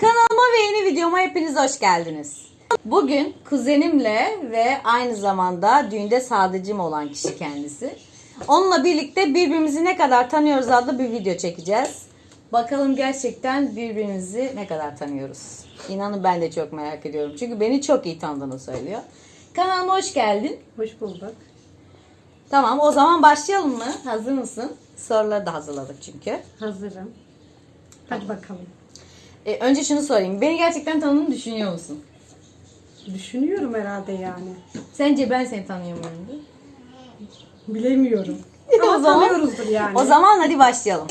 Kanalıma ve yeni videoma hepiniz hoş geldiniz. Bugün kuzenimle ve aynı zamanda düğünde sadıcım olan kişi kendisi. Onunla birlikte birbirimizi ne kadar tanıyoruz adlı bir video çekeceğiz. Bakalım gerçekten birbirimizi ne kadar tanıyoruz. İnanın ben de çok merak ediyorum. Çünkü beni çok iyi tanıdığını söylüyor. Kanalıma hoş geldin. Hoş bulduk. Tamam o zaman başlayalım mı? Hazır mısın? Soruları da hazırladık çünkü. Hazırım. Hadi bakalım. E, önce şunu sorayım. Beni gerçekten tanıdığını düşünüyor musun? Düşünüyorum herhalde yani. Sence ben seni tanıyor muyum? Bilemiyorum. o Ama zaman tanıyoruzdur yani. O zaman hadi başlayalım.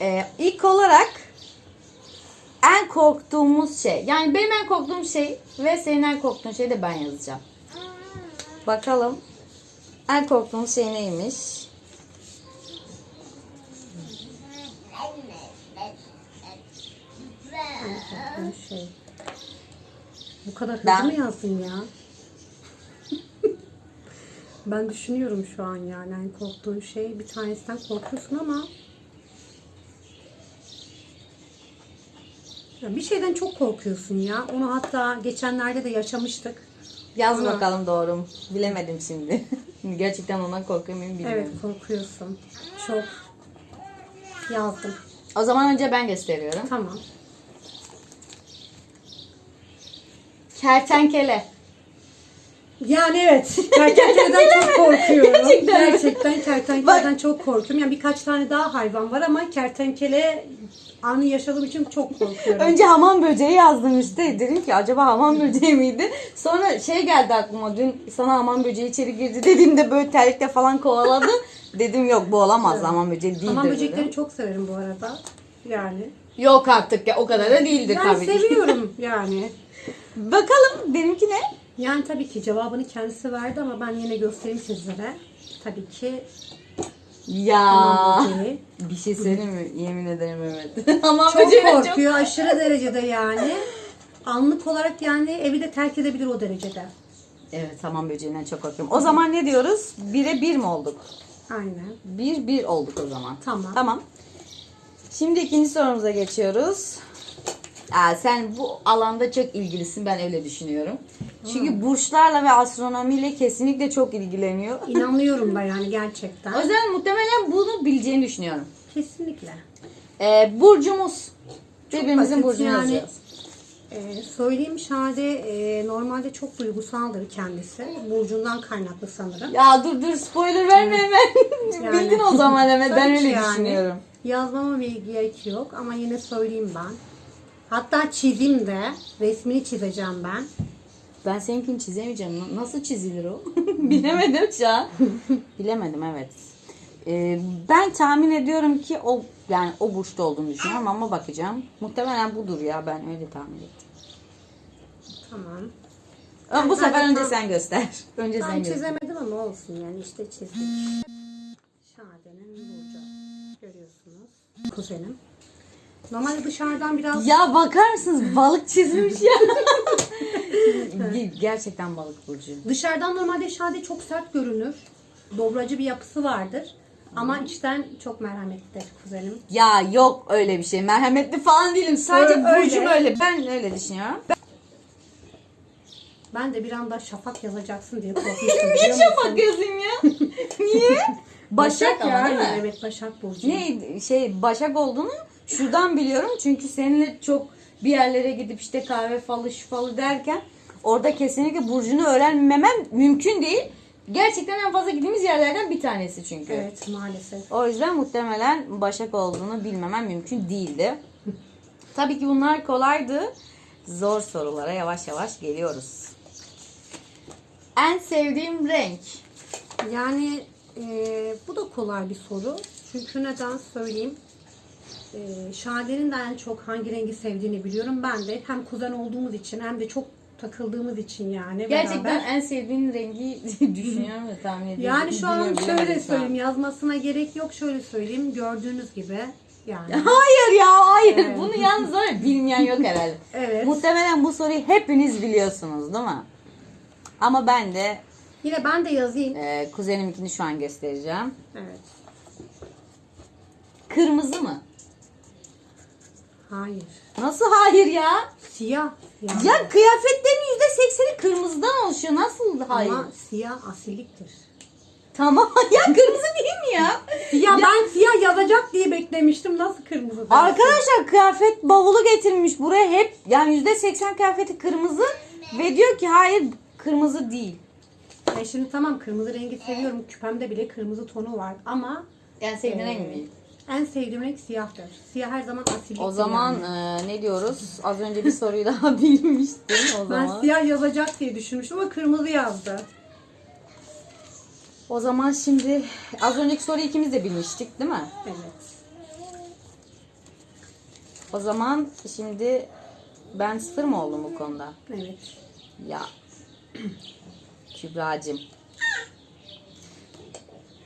Ee, ilk olarak en korktuğumuz şey. Yani benim en korktuğum şey ve senin en korktuğun şey de ben yazacağım. Bakalım. En korktuğumuz şey neymiş? Şey. Bu kadar hızlı Ben- mı yazdın ya? ben düşünüyorum şu an yani. yani korktuğun şey bir tanesinden korkuyorsun ama ya bir şeyden çok korkuyorsun ya. Onu hatta geçenlerde de yaşamıştık. Yaz Ama- bakalım doğru mu? Bilemedim şimdi. Gerçekten ondan korkuyor muyum bilmiyorum. Evet korkuyorsun. Çok yazdım. O zaman önce ben gösteriyorum. Tamam. Kertenkele. Yani evet. Kertenkeleden çok korkuyorum. Gerçekten? Gerçekten kertenkeleden çok korkuyorum. Yani birkaç tane daha hayvan var ama kertenkele anı yaşadığım için çok korkuyorum. Önce hamam böceği yazdım işte. Dedim ki acaba hamam böceği miydi? Sonra şey geldi aklıma. Dün sana hamam böceği içeri girdi dediğimde böyle terlikle falan kovaladı. dedim yok bu olamaz hamam böceği değildir. Hamam dedim. böcekleri çok severim bu arada. Yani. Yok artık ya o kadar da değildir Yani tabii ki. seviyorum yani. Bakalım benimki ne? Yani tabii ki cevabını kendisi verdi ama ben yine göstereyim sizlere. Tabii ki Ya hamam bir şey söyleyeyim mi? Yemin ederim evet. hamam Çok böceği çok... korkuyor aşırı derecede yani. Anlık olarak yani evi de terk edebilir o derecede. Evet hamam böceğinden çok korkuyorum. O zaman ne diyoruz? Bire bir mi olduk? Aynen. Bir bir olduk o zaman. Tamam. Tamam. Şimdi ikinci sorumuza geçiyoruz. Aa, sen bu alanda çok ilgilisin ben öyle düşünüyorum. Çünkü burçlarla ve astronomiyle kesinlikle çok ilgileniyor. İnanıyorum da yani O gerçekten. yüzden muhtemelen bunu bileceğini düşünüyorum. Kesinlikle. Ee, burcumuz. Birbirimizin basit burcunu yani. yazıyoruz. Ee, söyleyeyim Şade e, normalde çok duygusaldır kendisi. Burcundan kaynaklı sanırım. Ya dur dur spoiler verme hemen. Yani. Bildin o zaman hemen ben Tabii ki öyle yani. düşünüyorum. Yazmama bir gerek yok ama yine söyleyeyim ben. Hatta çizeyim de resmini çizeceğim ben. Ben seninkini çizemeyeceğim. Na- Nasıl çizilir o? Bilemedim şu an. Bilemedim evet. Ee, ben tahmin ediyorum ki o yani o burçta olduğunu düşünüyorum ama bakacağım. Muhtemelen budur ya ben öyle tahmin ettim. Tamam. Ama bu Ben sefer de önce tam- sen göster. Önce sen Ben göster. çizemedim ama olsun yani işte çizdik. Şade'nin burcu. Görüyorsunuz. Kuzenim. Normalde dışarıdan biraz Ya bakar mısınız balık çizmiş ya. Gerçekten balık burcu. Dışarıdan normalde Şade çok sert görünür. Dobracı bir yapısı vardır. Ama içten çok merhametlidir kuzenim. Ya yok öyle bir şey. Merhametli falan değilim. Sadece Öyle- burcum öyle. Ben öyle düşünüyorum. Ben de bir anda şafak yazacaksın diye korkmuştum biliyor Niye musun? şafak yazayım ya? Niye? Başak, ama değil mi? Evet Başak Burcu. Ne şey Başak olduğunu şuradan biliyorum. Çünkü seninle çok bir yerlere gidip işte kahve falı şu falı derken orada kesinlikle burcunu öğrenmemem mümkün değil. Gerçekten en fazla gittiğimiz yerlerden bir tanesi çünkü. Evet maalesef. O yüzden muhtemelen Başak olduğunu bilmemem mümkün değildi. Tabii ki bunlar kolaydı. Zor sorulara yavaş yavaş geliyoruz. En sevdiğim renk. Yani e, bu da kolay bir soru. Çünkü neden söyleyeyim. E, Şade'nin de en çok hangi rengi sevdiğini biliyorum. Ben de hem kuzen olduğumuz için hem de çok takıldığımız için yani Gerçekten beraber. en sevdiğin rengi düşünüyorum ve tahmin ediyorum. Yani şu an şöyle söyleyeyim yazmasına gerek yok. Şöyle söyleyeyim gördüğünüz gibi yani. Hayır ya hayır. Evet. Bunu yalnız var ya, bilmeyen yok herhalde. Evet. Muhtemelen bu soruyu hepiniz biliyorsunuz değil mi? Ama ben de Yine ben de yazayım. e, kuzeniminkini şu an göstereceğim. Evet. Kırmızı mı? Hayır. Nasıl hayır ya? Siyah. Yani. Ya kıyafetlerin yüzde sekseni kırmızıdan oluşuyor. Nasıl hayır? Ama siyah asilliktir. Tamam. ya kırmızı değil mi ya? Siyah ben siyah yazacak diye beklemiştim. Nasıl kırmızı? Arkadaşlar kıyafet bavulu getirmiş buraya hep yani yüzde seksen kıyafeti kırmızı ve diyor ki hayır kırmızı değil. Ben şimdi tamam kırmızı rengi seviyorum. Küpemde bile kırmızı tonu var. Ama Yani sevdiğin Ee, renk mi? En sevdiğim renk siyahtır. Siyah her zaman asilliktir. O zaman yani. e, ne diyoruz? Az önce bir soruyu daha bilmiştim o Ben zaman. siyah yazacak diye düşünmüştüm ama kırmızı yazdı. O zaman şimdi az önceki soruyu ikimiz de bilmiştik değil mi? Evet. O zaman şimdi ben sıfır mı oldum bu konuda? Evet. Ya Kübra'cığım.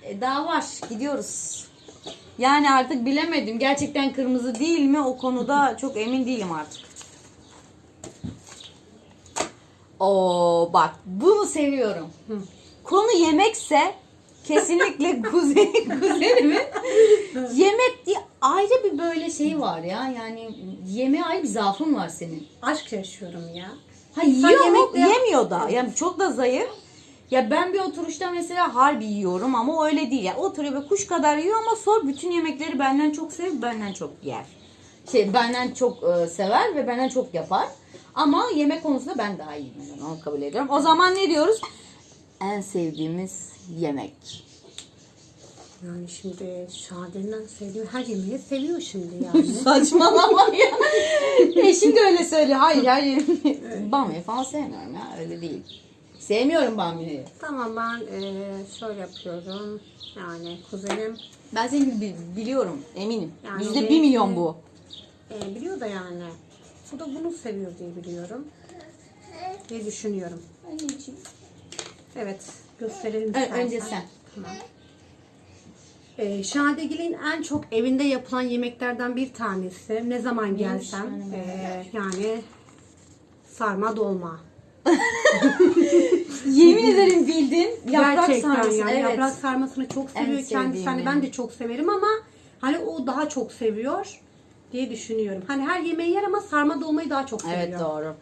E, daha var. Gidiyoruz. Yani artık bilemedim. Gerçekten kırmızı değil mi? O konuda çok emin değilim artık. Oo bak bunu seviyorum. Konu yemekse kesinlikle kuzenim, kuzenimin yemek diye ayrı bir böyle şey var ya. Yani yemeğe ayrı bir zaafın var senin. Aşk yaşıyorum ya. Ha yiyor yemek mu? de- Yemiyor da. Yani çok da zayıf. Ya ben bir oturuşta mesela harbi yiyorum ama öyle değil. Yani oturuyor ve kuş kadar yiyor ama sor bütün yemekleri benden çok sev, benden çok yer. Şey benden çok e, sever ve benden çok yapar. Ama yemek konusunda ben daha iyiyim. Yani onu kabul ediyorum. O zaman ne diyoruz? En sevdiğimiz yemek. Yani şimdi Şaden'den sevdiğim her yemeği seviyor şimdi yani. Saçmalama ya. Eşim de öyle söylüyor. Hayır hayır. Bamya falan sevmiyorum ya. Öyle değil. Sevmiyorum bamyayı. tamam ben eee, şöyle yapıyorum. Yani kuzenim Ben seni bi- biliyorum. Eminim. Yani Yüzde bir belki- milyon bu. eee, biliyor da yani. Bu da bunu seviyor diye biliyorum. Diye düşünüyorum. Evet gösterelim. Ö- istersen. önce sen. Tamam. Ee, Şadegil'in en çok evinde yapılan yemeklerden bir tanesi. Ne zaman gelsem ee, yani sarma dolma. Yemin ederim bildin. Yaprak Gerçekten sarması. yani evet. yaprak sarmasını çok En seviyor kendisi. sevdiğim Hani ben yani. de çok severim ama hani o daha çok seviyor diye düşünüyorum. Hani her yemeği yer ama sarma dolmayı daha çok seviyor. Evet doğru.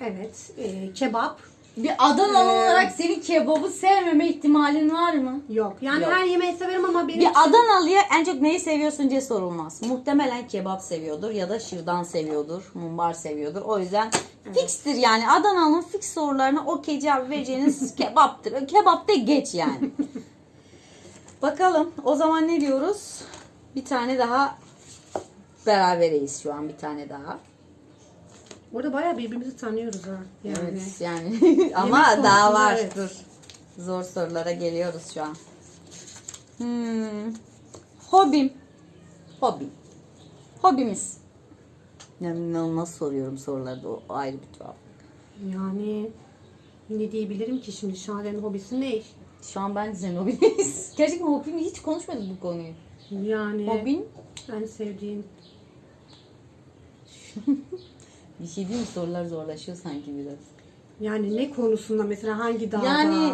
Evet. ee, kebap Bir Adanalı Ee, olarak senin kebabı sevmeme ihtimalin var mı? yok. Yani Yok. her yemeği severim ama benim Bir için- Adanalı'ya en çok neyi seviyorsun diye sorulmaz. Muhtemelen kebap seviyordur ya da şırdan seviyordur, mumbar seviyordur. O yüzden fikstir yani. Adanalı'nın fix sorularına okey cevap vereceğiniz kebaptır. Kebap da geç yani. Bakalım o zaman ne diyoruz? Bir tane daha berabereyiz şu an bir tane daha. Burada bayağı birbirimizi tanıyoruz ha. Yani. Evet yani ama daha var. evet. Dur. Zor sorulara geliyoruz şu an. Hmm. Hobim. Hobim. Hobimiz. Yani na- nasıl soruyorum sorularda o ayrı bir cevap. Yani ne diyebilirim ki şimdi Şaden'in hobisi ne? Şu an ben senin hobiniz. Gerçekten hobimi hiç konuşmadık bu konuyu. Yani Hobin en sevdiğin bir şey değil mi? Sorular zorlaşıyor sanki biraz. yani ne konusunda mesela hangi dalda? Yani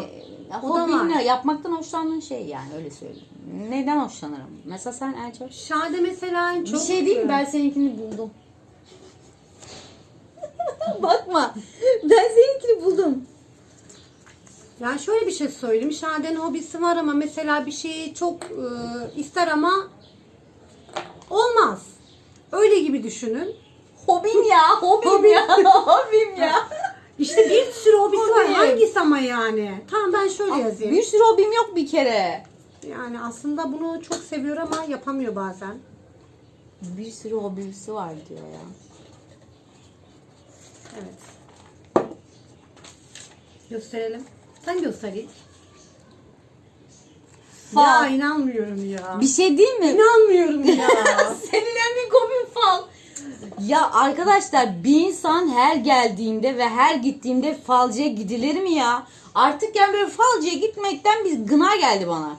O da var. ne? Yapmaktan hoşlandığın şey yani öyle söyleyeyim. Neden hoşlanırım? Mesela sen en çok Şade mesela en çok bir şey değil mi? Ben seninkini buldum. Bakma. Ben seninkini buldum. Yani şöyle bir şey söyleyeyim. Şade'nin hobisi var ama mesela bir şeyi çok e, ister ama olmaz. Öyle gibi düşünün. Hobin ya, hobim ya, hobim ya. İşte bir sürü hobisi var. Hobi. Hangisi ama yani? Tamam ben şöyle yazayım. Bir sürü hobim yok bir kere. Yani aslında bunu çok seviyor ama yapamıyor bazen. Bir sürü hobisi var diyor ya. Evet. Gösterelim. Sen göster ilk. Fal. Ya inanmıyorum ya. Bir şey değil mi? İnanmıyorum ya. Senin en büyük. Ya arkadaşlar bir insan her geldiğinde ve her gittiğimde falcıya gidilir mi ya? Artık yani böyle falcıya gitmekten bir gına geldi bana.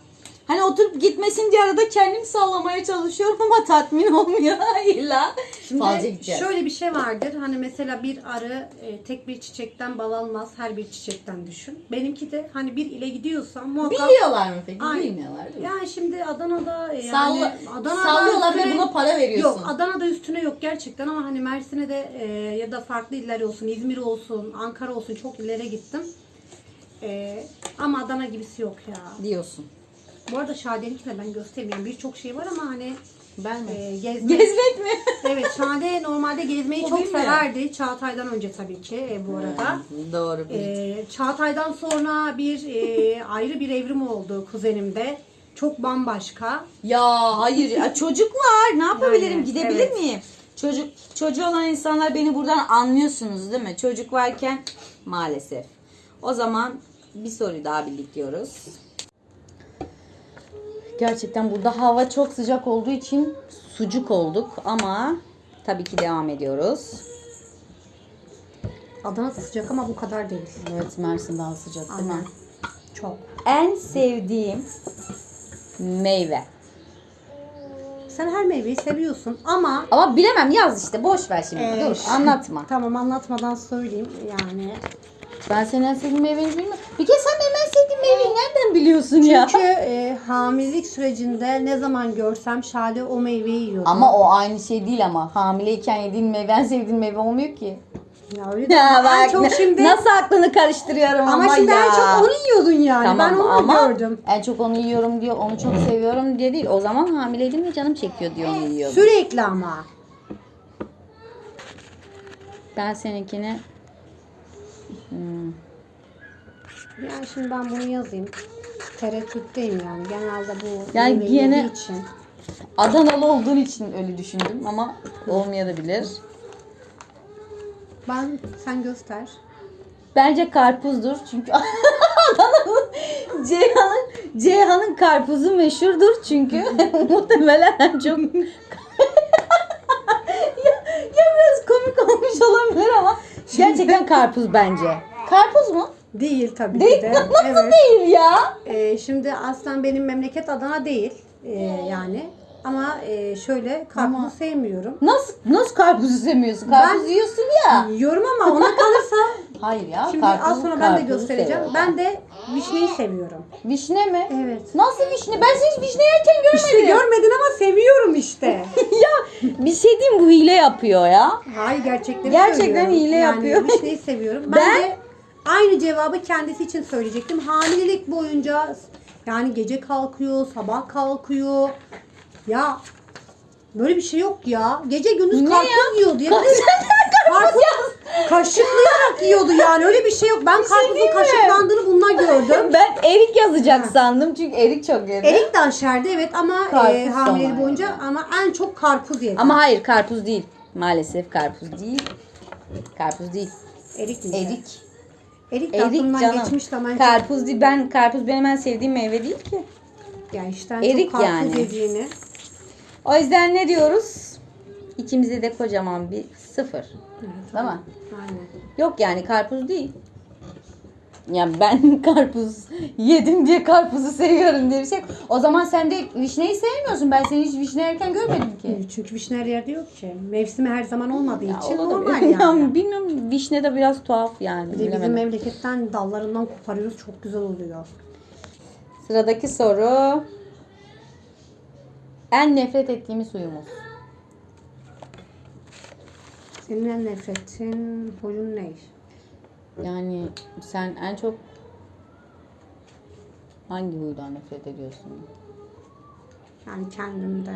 Hani oturup gitmesin diye arada kendim sallamaya çalışıyorum ama tatmin olmuyor illa. Şimdi gideceğiz. şöyle bir şey vardır. Hani mesela bir arı e, tek bir çiçekten bal almaz. Her bir çiçekten düşün. Benimki de hani bir ile gidiyorsa muhakkak Biliyorlar mı peki? Ay. Bilmiyorlar değil mi? Yani şimdi Adana'da yani Salla, Adana'da sallıyorlar ve üstüne- buna para veriyorsun. Yok Adana'da üstüne yok gerçekten ama hani Mersin'e de e, ya da farklı iller olsun, İzmir olsun, Ankara olsun çok illere gittim. E, ama Adana gibisi yok ya. diyorsun. Bu arada Şade'ninki de ben göstereyim. Yani birçok şey var ama hani Ben e, gezme. Gezmek mi? evet Şade normalde gezmeyi O çok bilmiyor. severdi. Çağatay'dan önce tabii ki e, bu arada. Doğru. bir. E, Çağatay'dan sonra bir e, ayrı bir evrim oldu kuzenimde. Çok bambaşka. Ya hayır ya çocuk var. Ne yapabilirim? Yani, Gidebilir evet. miyim? Çocuk çocuğu olan insanlar beni buradan anlıyorsunuz değil mi? Çocuk varken maalesef. O zaman bir soru daha birliktiyoruz. Gerçekten burada hava çok sıcak olduğu için sucuk olduk ama tabii ki devam ediyoruz. Adana da sıcak ama bu kadar değil. Evet Mersin daha sıcak değil Aynen. mi? Çok. En sevdiğim meyve. Sen her meyveyi seviyorsun ama Ama bilemem yaz işte boş ver şimdi. Ee, Dur anlatma. Tamam anlatmadan söyleyeyim yani. Ben senin en sevdiğin meyveni bilmiyorum. Bir kez sen benim meyveyi nereden biliyorsun ya? Çünkü e, hamilelik sürecinde ne zaman görsem Şade o meyveyi yiyordu. Ama o aynı şey değil ama. Hamileyken yediğin meyve en sevdiğin meyve olmuyor ki. ya öyle de Ya ama en bak çok şimdi nasıl aklını karıştırıyorum ama, ama şimdi ya. en çok onu yiyordun yani. Tamam ben onu ama gördüm. en çok onu yiyorum diyor, onu çok seviyorum diye değil. O zaman hamileydim ve canım çekiyor diyor onu yiyordum. Sürekli ama. Ben seninkini hmm, Yani şimdi ben bunu yazayım. Tereddütteyim yani. Genelde bu Yani meyveyi yine- yediği için. Adanalı olduğun için öyle düşündüm ama olmayabilir. Ben sen göster. Bence karpuzdur çünkü Adana'nın Ceyhan'ın Ceyhan'ın karpuzu meşhurdur çünkü muhtemelen en çok ya, ya biraz komik olmuş olabilir ama gerçekten karpuz bence. Karpuz mu? Değil tabii Değil. ki de. Nasıl Evet. değil ya? Ee, şimdi aslen benim memleket Adana değil. Ee, yani. Ama e, şöyle karpuzu Ama- sevmiyorum. Nasıl nasıl karpuzu sevmiyorsun? Karpuz Ben- yiyorsun ya. Yiyorum ama ona kalırsa Hayır ya. şimdi karpuzu- az sonra ben de göstereceğim. seviyorum. Ben de vişneyi seviyorum. Vişne mi? Evet. Nasıl vişne? Ben hiç vişne yerken görmedim. İşte görmedin ama seviyorum işte. ya bir şey diyeyim bu hile yapıyor ya. Hayır gerçekten Gerçekten söylüyorum. hile yani yapıyor. Vişneyi seviyorum. Ben, Ben- de aynı cevabı kendisi için söyleyecektim. Hamilelik boyunca yani gece kalkıyor, sabah kalkıyor. Ya böyle bir şey yok ya. Gece gündüz Ne karpuz ya? yiyordu. Ya. karpuz kaşıklayarak yiyordu yani. Öyle bir şey yok. Ben şey karpuzun kaşıklandığını bununla gördüm. Ben erik yazacak sandım çünkü erik çok yedi. Erik de aşerdi evet ama Karpuz e, hamileliği sonra boyunca ama en çok karpuz yedi. Ama hayır karpuz değil. Maalesef karpuz değil. Karpuz değil. Erik mi? Erik. Erik de Erik aklımdan canım. geçmişti ama Karpuz değil. Ben karpuz benim en sevdiğim meyve değil ki. Ya işte en Erik çok karpuz yani. yediğini. O yüzden ne diyoruz? İkimize de kocaman bir sıfır. Değil mi? Aynen. Yok yani karpuz değil. Ya ben karpuz yedim diye karpuzu seviyorum diye bir şey. O zaman sen de vişneyi sevmiyorsun. Ben seni hiç vişne yerken görmedim ki. Çünkü vişne her yerde yok ki. Mevsimi her zaman olmadığı Ya için olabilir. normal yani. Ya bilmiyorum vişne de biraz tuhaf yani. Bir de bizim bilemedim. memleketten dallarından koparıyoruz çok güzel oluyor. Sıradaki soru. En nefret ettiğimiz huyumuz. Senin en nefretin huyun ne? Yani sen en çok hangi huydan nefret ediyorsun? Yani kendimde.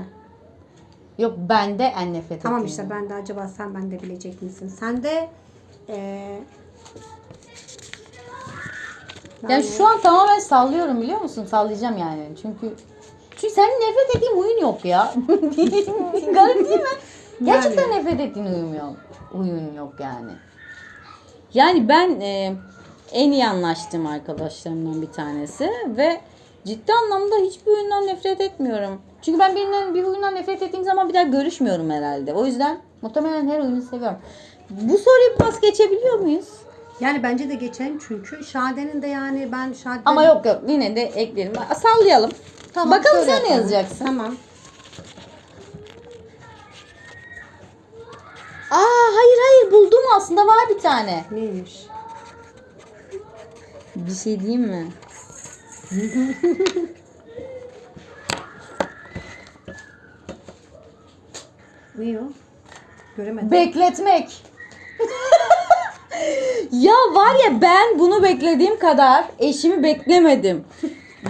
Yok bende en nefret Tamam ettiğim. işte ben de acaba sen ben de bilecek misin? Sen de e, Yani şu an tamamen sallıyorum biliyor musun? Sallayacağım yani. Çünkü çünkü senin nefret ettiğin huyun yok ya. Garip değil mi? Gerçekten nefret ettiğin huyum yok. Huyun yok yani. Yani ben e, en iyi anlaştığım arkadaşlarımdan bir tanesi ve ciddi anlamda hiçbir huyundan nefret etmiyorum. Çünkü ben birinin bir huyundan nefret ettiğim zaman bir daha görüşmüyorum herhalde. O yüzden muhtemelen her huyunu seviyorum. Bu soruyu pas geçebiliyor muyuz? yani bence de geçelim çünkü Şade'nin de yani ben Şade'den Ama yok yok yine de ekleyelim. Sallayalım. Bakalım şöyle sen ne yazacaksın? Tamam. Aa hayır hayır buldum aslında var bir tane. Neymiş? Bir şey diyeyim mi? Ne o? Göremedim. Bekletmek. ya var ya ben bunu beklediğim kadar eşimi beklemedim.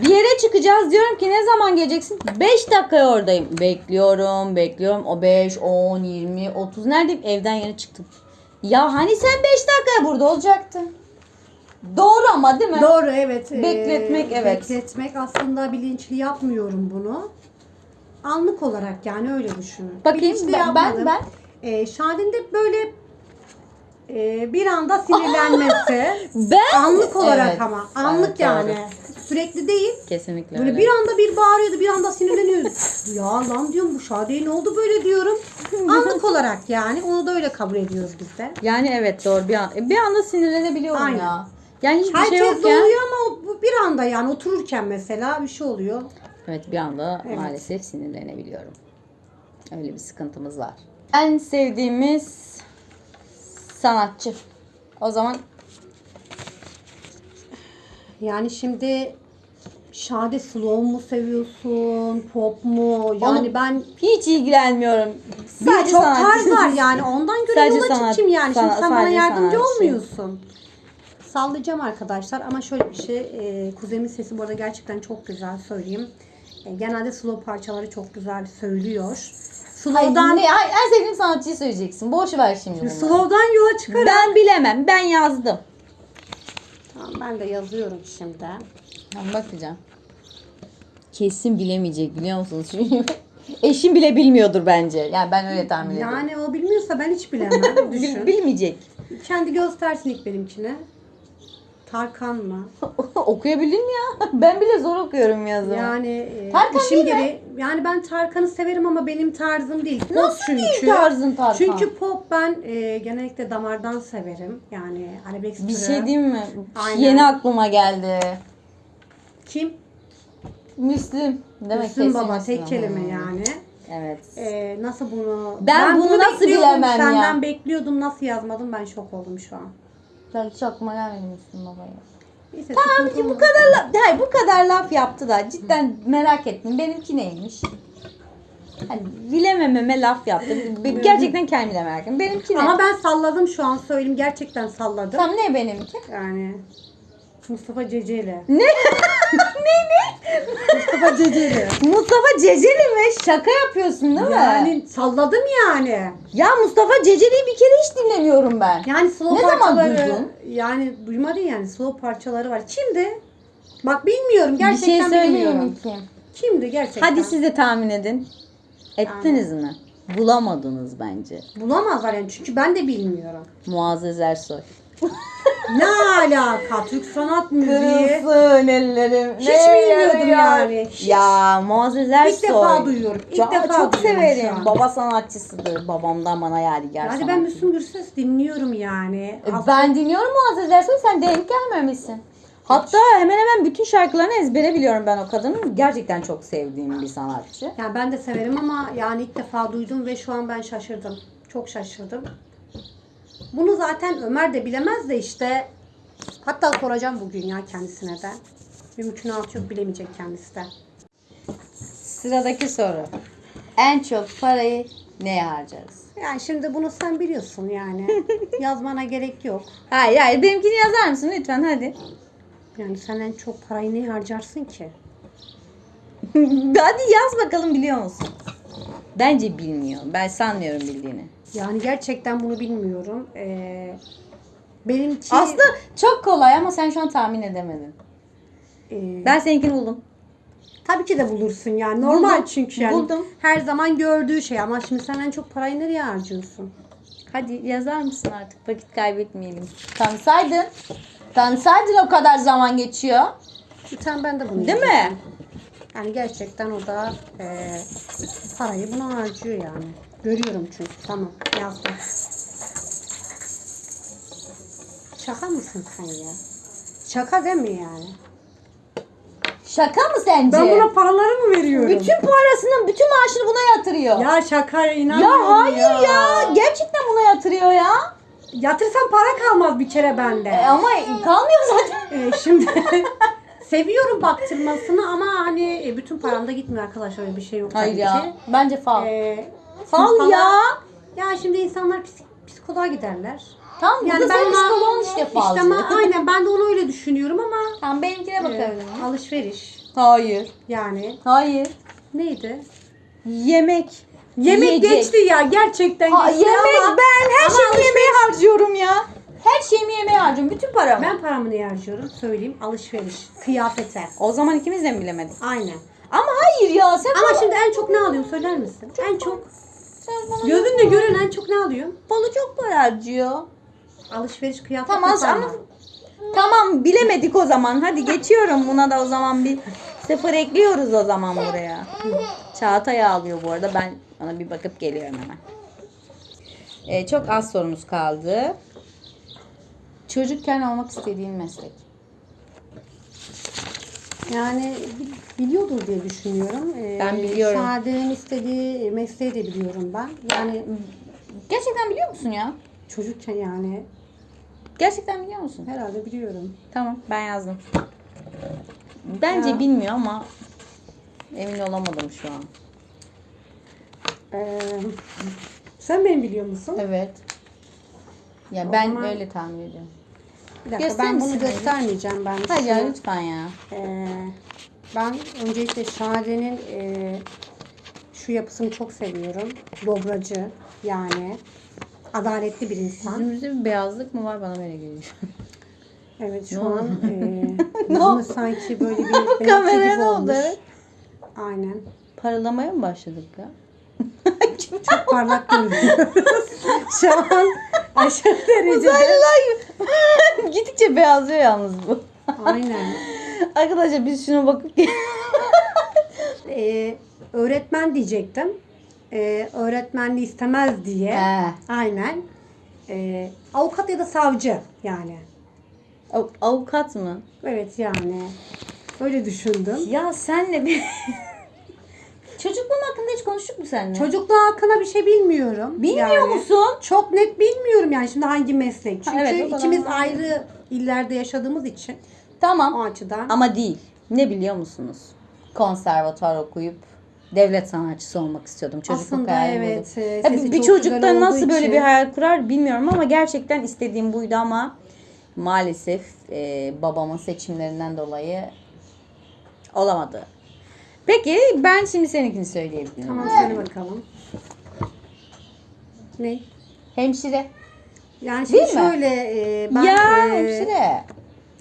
Bir yere çıkacağız diyorum ki ne zaman geleceksin? 5 dakika oradayım. Bekliyorum, bekliyorum. O 5, 10, 20, 30 neredeyim? Evden yeni çıktım. Ya hani sen 5 dakikaya burada olacaktın. Doğru ama değil mi? Doğru evet. Ee, Bekletmek, evet. Bekletmek aslında bilinçli yapmıyorum bunu. Anlık olarak yani öyle düşünün. Bakayım, Bilinçli ben- ben- ben- Ee, Şadin'de böyle e, bir anda sinirlenmesi. Ben anlık olarak Evet. ama. Anlık Evet, yani. doğru. Sürekli değil. Kesinlikle Böyle öyle. bir anda bir bağırıyordu, bir anda sinirleniyordu. ya lan diyorum bu Şadiye ne oldu böyle diyorum. Anlık olarak yani. Onu da öyle kabul ediyoruz biz de. Yani evet doğru bir an bir anda sinirlenebiliyorum Aynen. ya. Yani hiçbir Herkes şey yokken. oluyor ama o- bir anda yani otururken mesela bir şey oluyor. Evet bir anda Evet. maalesef sinirlenebiliyorum. Öyle bir sıkıntımız var. En sevdiğimiz sanatçı. O zaman Yani şimdi Şade slow mu seviyorsun, pop mu? Yani Onu ben hiç ilgilenmiyorum. Sadece sanatçı. tarz var yani ondan göre Sadece yola sanat- çıkayım yani. Şimdi sana- sen bana yardımcı sanatçı. olmuyorsun. Sallayacağım arkadaşlar ama şöyle bir şey. E, kuzenimin sesi bu arada gerçekten çok güzel söyleyeyim. E, genelde slow parçaları çok güzel söylüyor. Slow'dan, ne, ay, en sevdiğim sanatçıyı söyleyeceksin. Boş ver şimdi bunu. slow'dan yola çıkarak. Ben bilemem. Ben yazdım. Tamam, ben de yazıyorum şimdi. Ben bakacağım. Kesin bilemeyecek biliyor musunuz? Çünkü eşim bile bilmiyordur bence. Yani ben öyle tahmin ediyorum. Yani o bilmiyorsa ben hiç bilemem. Bil- Düşün. bilmeyecek. Kendi göstersin ilk benimkine. Tarkan mı? Okuyabildin mi ya? Ben bile zor okuyorum yazımı. Yani e, Tarkan işim değil mi? gereği yani ben Tarkan'ı severim ama benim tarzım değil. Pop Nasıl çünkü. değil tarzın Tarkan? Çünkü pop ben e, genellikle damardan severim. Yani arabesk bir şey diyeyim mi? Aynen. Yeni aklıma geldi. Kim? Müslüm. Demek Müslüm Baba Müslüm. tek kelime Hmm. yani. Evet. E, nasıl bunu? Ben bunu nasıl bekliyordum, bilemem ya? Senden bekliyordum nasıl yazmadım ben şok oldum şu an. Aklıma gelmedi Müslüm Baba'ya. Neyse, Tamam sıkıntı ki bu olmaz. kadar laf, hayır, bu kadar laf yaptı da cidden merak ettim. Benimki neymiş? Hani bilemememe laf yaptı. Gerçekten kendimi de merak ettim. Benimki ne? Ama ben salladım şu an söyleyeyim. Gerçekten salladım. Tam ne benimki? Yani Mustafa Ceceli. Ne? Mustafa Ceceli. Mustafa Ceceli mi? Şaka yapıyorsun değil mi? Yani salladım yani. Ya Mustafa Ceceli'yi bir kere hiç dinlemiyorum ben. Yani slow Ne zaman parçaları. duydun? Yani duymadın yani slow parçaları var. Kimdi? Bak bilmiyorum bir şey gerçekten bilmiyorum. mi ki? Kimdi gerçekten? Hadi siz de tahmin edin. Ettiniz mi? Bulamadınız bence. Bulamazlar yani çünkü ben de bilmiyorum. Muazzez Ersoy. Ne alaka Türk sanat müziği? Kırılsın ellerim. Hiç ne bilmiyordum yani, hiç. Ya Muazzez Ersoy. İlk defa duyuyorum. İlk Ya, defa çok duyuyorum şu severim. an. Baba sanatçısıdır. Babamdan bana yadigar Yani ben sanatçı. Müslüm Gürses dinliyorum yani. E, Aslında- Ben dinliyorum Muazzez Ersoy. Sen denk gelmemişsin. Hatta hemen hemen bütün şarkılarını ezbere biliyorum ben o kadının. Gerçekten çok sevdiğim bir sanatçı. Yani ben de severim ama yani ilk defa duydum ve şu an ben şaşırdım. Çok şaşırdım. Bunu zaten Ömer de bilemez de işte hatta soracağım bugün ya kendisine de. Mümkünatı yok bilemeyecek kendisi de. Sıradaki soru. En çok parayı neye harcarız? Yani şimdi bunu sen biliyorsun yani. Yazmana gerek yok. Hayır hayır benimkini yazar mısın lütfen hadi. Yani sen en çok parayı ne harcarsın ki? hadi yaz bakalım biliyor musun? Bence bilmiyor. Ben sanmıyorum bildiğini. Yani gerçekten bunu bilmiyorum. Ee, benimki... Aslında çok kolay ama sen şu an tahmin edemedin. ee, Ben seninkini buldum. Tabii ki de bulursun yani. Normal Buldum, çünkü yani. buldum. Her zaman gördüğü şey ama şimdi sen en çok parayı nereye harcıyorsun? Hadi yazar mısın artık? Vakit kaybetmeyelim. Tanısaydın. Tanısaydın o kadar zaman geçiyor. Lütfen ben de bunu Değil mi? Yani gerçekten o da e, parayı buna harcıyor yani. Görüyorum çünkü. Tamam yazdım. Şaka mısın sen ya? Şaka değil mi yani? Şaka mı sence? Ben buna paraları mı veriyorum? bütün parasını, bütün maaşını buna yatırıyor. Ya, Ya şaka inanmıyorum hayır ya. Gerçekten buna yatırıyor ya. Yatırsam para kalmaz bir kere bende. E, ama kalmıyor zaten. Ee, şimdi seviyorum baktırmasını ama hani e, bütün param da gitmiyor arkadaşlar öyle bir şey yok Hayır ya. ki. Bence fal. Ee, fal ya. Ya şimdi insanlar psik- psikoloğa giderler. Tamam senin ona- psikoloğun işte falcı. İşte ama aynen ben de onu öyle düşünüyorum ama Tamam benimkine bakalım. alışveriş Hayır. yani Hayır. neydi? Yemek. Yemek Yiyecek. geçti ya gerçekten Ha, geçti yemek ama ben her ama şeyimi yemeğe harcıyorum ya. Her şeyimi yemeğe harcıyorum. Bütün paramı. ben paramı neye harcıyorum söyleyeyim alışveriş, kıyafete. O zaman ikimiz de mi bilemedik? Aynen. Ama hayır ya sen Ama bana- şimdi en çok ne alıyorsun söyler misin? en çok sen bana gözünle gören en çok ne alıyorsun? Balı çok para harcıyor. Alışveriş kıyafet Tamam ama tamam bilemedik o zaman. Hadi geçiyorum buna da o zaman bir sıfır ekliyoruz o zaman buraya. Çağatay ağlıyor bu arada. Ben ona bir bakıp geliyorum hemen. Ee, çok az sorumuz kaldı. Çocukken olmak istediğin meslek. Yani biliyordur diye düşünüyorum. Ee, Ben biliyorum. Şade'nin istediği mesleği de biliyorum ben. Yani Gerçekten biliyor musun ya? çocukken yani Gerçekten biliyor musun? herhalde biliyorum. Tamam ben yazdım. Bence Ya. bilmiyor ama emin olamadım şu an. Ee, sen beni biliyor musun? Evet. Ya ben zaman- öyle tahmin ediyorum. Bir dakika Gösterir ben bunu misin göstermeyeceğim ben. Hadi ya lütfen ya. Ee, ben öncelikle Şade'nin e, şu yapısını çok seviyorum. Dobracı yani. Adaletli bir insan. Yüzümüzde bir beyazlık mı var bana böyle geliyor. Evet şu an e, yüzümüz sanki böyle bir gibi ne oldu? Evet. Aynen. Paralamaya mı başladık ya? Çok parlak görünüyoruz. Şu an aşırı derecede. Uzaylılar. Gittikçe beyazlıyor yalnız bu. Aynen. Arkadaşlar biz şuna bakıp Ee, öğretmen diyecektim. Ee, öğretmenliği istemez diye. He. Aynen. Ee, avukat ya da savcı yani. Av- Avukat mı? Evet yani. Öyle düşündüm. Ya senle bir... Çocukluğun hakkında hiç konuştuk mu seninle? Çocukluğu hakkında bir şey bilmiyorum. Bilmiyor Yani musun? Çok net bilmiyorum yani şimdi hangi meslek. Çünkü evet, o kadar ikimiz ayrı illerde yaşadığımız için Tamam. o açıdan. Ama değil. Ne biliyor musunuz? Konservatuar okuyup devlet sanatçısı olmak istiyordum. Çocukluk Aslında hayalim evet, e, Ya bir, çocukta nasıl olduğu böyle için. bir hayal kurar bilmiyorum ama gerçekten istediğim buydu ama maalesef e, babamın seçimlerinden dolayı olamadı. Peki ben şimdi seninkini söyleyebilirim. Tamam söyle bakalım. Ne? Hemşire. Yani şimdi Değil mi? şöyle e, ben ya e, hemşire.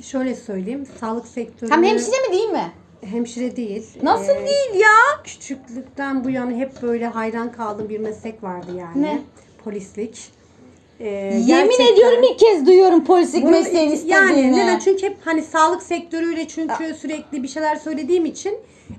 Şöyle söyleyeyim. Sağlık sektörü Hem hemşire mi değil mi? hemşire değil. Nasıl E, değil ya? Küçüklükten bu yana hep böyle hayran kaldığım bir meslek vardı yani. Ne? Polislik. E, Yemin gerçekten- ediyorum ilk kez duyuyorum polislik Bunu- mesleğini istediğini. Yani neden? Çünkü hep hani sağlık sektörüyle çünkü sürekli bir şeyler söylediğim için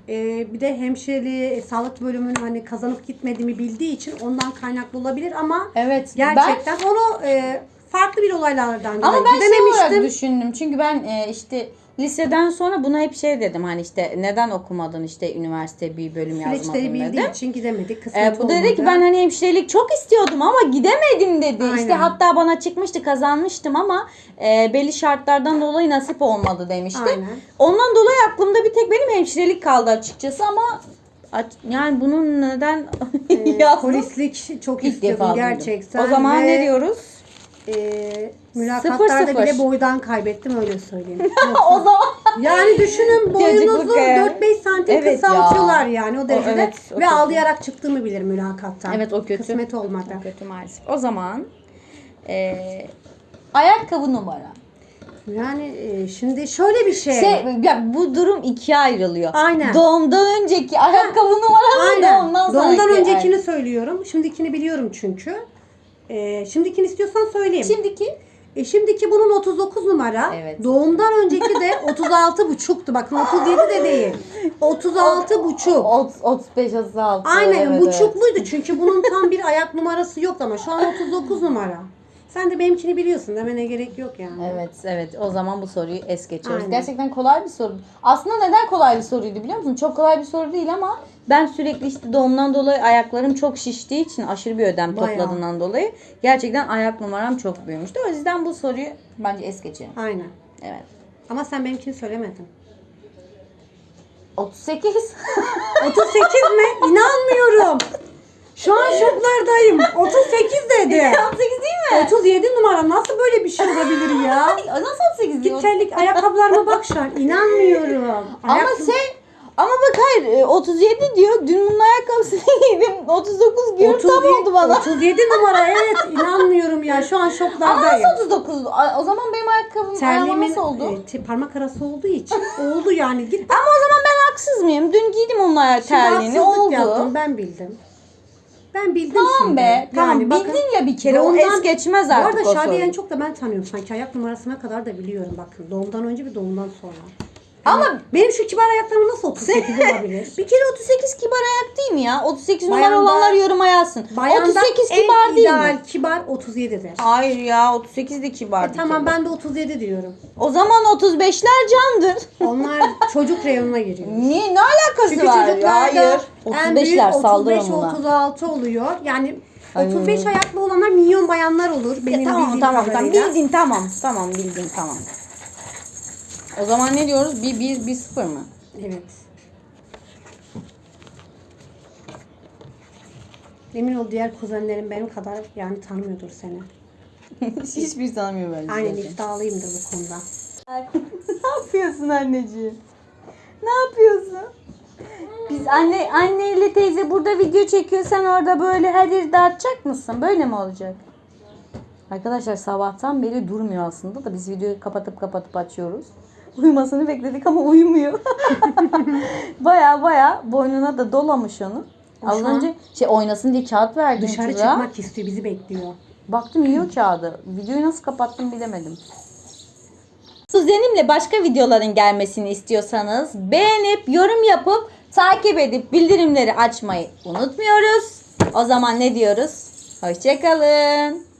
e, bir de hemşireliği, e, sağlık bölümünü hani kazanıp gitmediğimi bildiği için ondan kaynaklı olabilir ama Evet. gerçekten onu e, farklı bir olaylardan dolayı Ama ben şey olarak gidememiştim. düşündüm. Çünkü ben e, işte liseden sonra buna hep şey dedim. Hani işte neden okumadın işte üniversite bir bölüm Süreçleri yazmadın bildiği dedim. için gidemedik. Kısmet E, bu da dedi ki olmadı. ben hani hemşirelik çok istiyordum ama gidemedim dedi. Aynen. İşte hatta bana çıkmıştı kazanmıştım ama e, belli şartlardan dolayı nasip olmadı demişti. Aynen. Ondan dolayı aklımda bir tek benim hemşirelik kaldı açıkçası ama aç- yani bunun neden E, yazdım? polislik çok İlk istiyordum duydum. gerçekten. O zaman ve, ne diyoruz? E, mülakatlarda Sıfır sıfır. bile boydan kaybettim öyle söyleyeyim. o zaman Yani düşünün boyunuzu Çocukluk yani. 4-5 santim Evet kısaltıyorlar ya. yani o O- derecede. evet, o Ve kötü. ağlayarak çıktığımı bilir mülakattan. Evet, o kötü. Kısmet olmadı. Kötü maalesef. O zaman eee ayakkabı numara. Yani e, şimdi şöyle bir şey. Şey, ya bu durum ikiye ayrılıyor. Aynen. Doğumdan önceki ayakkabı numara mı Aynen. doğumdan Doğumdan öncekini söylüyorum. Şimdikini biliyorum çünkü. E, şimdikini istiyorsan söyleyeyim. Şimdiki E, şimdiki bunun 39 numara. Evet. Doğumdan önceki de 36 buçuktu. Bakın 37 de değil. 36 buçuk. 35 36. Aynen evet, buçukluydu çünkü bunun tam bir ayak numarası yok ama şu an 39 numara. Sen de benimkini biliyorsun demene gerek yok yani. Evet evet o zaman bu soruyu es geçiyoruz. Aynen. Gerçekten kolay bir soru. Aslında neden kolay bir soruydu biliyor musun? Çok kolay bir soru değil ama ben sürekli işte doğumdan dolayı ayaklarım çok şiştiği için aşırı bir ödem Bayağı. topladığından dolayı gerçekten ayak numaram çok büyümüştü. O yüzden bu soruyu bence es geçelim. Aynen. Evet. Ama sen benimkini söylemedin. 38. 38 mi? İnanmıyorum. Şu an şoklardayım. 38 dedi. 38 değil mi? 37 numara nasıl böyle bir şey olabilir ya? Nasıl 38 diyor? Git terlik ayakkabılarıma bak şu an. İnanmıyorum. Ama Ayakkabı- sen ama bak hayır e, 37 diyor. Dün bunun ayakkabısını giydim. 39 giyiyorum tam 37 oldu bana. 37 numara evet inanmıyorum ya. Şu an Ama şoklardayım. nasıl 39? A- O zaman benim ayakkabım ayağıma nasıl oldu? e, te- parmak arası olduğu için oldu yani. Git Ama o zaman ben haksız mıyım? Dün giydim onun ayak Şimdi terliğini. haksızlık Oldu. yaptım, ben bildim. Ben bildim Tamam şimdi. be. Tamam bakın, bildin ya bir kere. O doğumdan- es geçmez Bu artık arada o en soru. çok da ben tanıyorum sanki. Ayak numarasına kadar da biliyorum bakın. Doğumdan önce bir doğumdan sonra. Ama- benim şu kibar ayaklarım nasıl 38 olabilir? Bir kere 38 kibar ayak değil mi ya? 38 numara Bayanda- olanlar yoruma yazsın. Bayanda 38 en kibar değil ideal mi? kibar 37'dir. Hayır ya 38 de kibar. E, bir tamam kere. ben de 37 diyorum. O zaman 35'ler candır. Onlar çocuk reyonuna giriyor. Niye? Ne alakası Çünkü var? çocuklarda Hayır. en büyük 35'ler saldırın 35 buna. 36 oluyor. Yani Ay. 35 ayaklı olanlar milyon bayanlar olur. Benim Ya tamam bildiğim tamam tamam kadarıyla. bildin tamam tamam bildin tamam. O zaman ne diyoruz? Bir bir bir sıfır mı? Evet. Emin ol diğer kuzenlerim benim kadar yani tanımıyordur seni. Hiçbir tanımıyor bence. Aynen zaten. iddialıyımdır bu konuda. ne yapıyorsun anneciğim? Ne yapıyorsun? Biz anne anneyle teyze burada video çekiyor. Sen orada böyle her yeri dağıtacak mısın? Böyle mi olacak? Arkadaşlar sabahtan beri durmuyor aslında da biz videoyu kapatıp kapatıp açıyoruz. Uyumasını bekledik ama uyumuyor. baya baya boynuna da dolamış onu. Az an önce şey oynasın diye kağıt verdim Dışarı çocuğa. çıkmak istiyor, bizi bekliyor. Baktım yiyor kağıdı. Videoyu nasıl kapattım bilemedim. Kuzenimle başka videoların gelmesini istiyorsanız beğenip yorum yapıp takip edip bildirimleri açmayı unutmuyoruz. O zaman ne diyoruz? Hoşçakalın.